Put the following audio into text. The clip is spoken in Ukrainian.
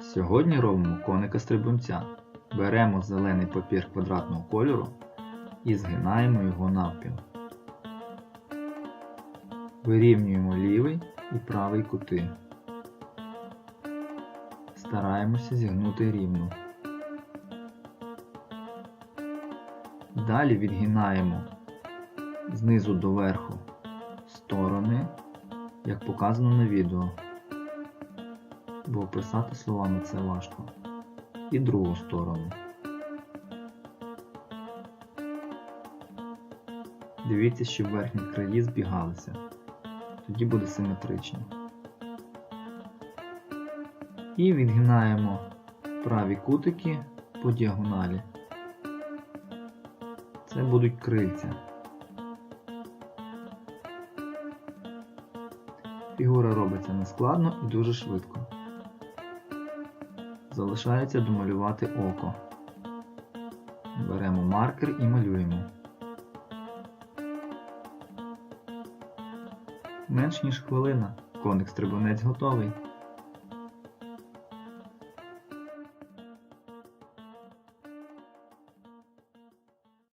Сьогодні робимо коника стрибунця. Беремо зелений папір квадратного кольору і згинаємо його навпіл. Вирівнюємо лівий і правий кути. Стараємося зігнути рівно. Далі відгинаємо знизу до верху сторони, як показано на відео бо описати словами це важко. І другу сторону. Дивіться, щоб верхні краї збігалися. Тоді буде симетрично. І відгинаємо праві кутики по діагоналі. Це будуть крильця. Фігура робиться нескладно і дуже швидко. Залишається домалювати око. Беремо маркер і малюємо. Менш ніж хвилина. Коник стрибунець готовий.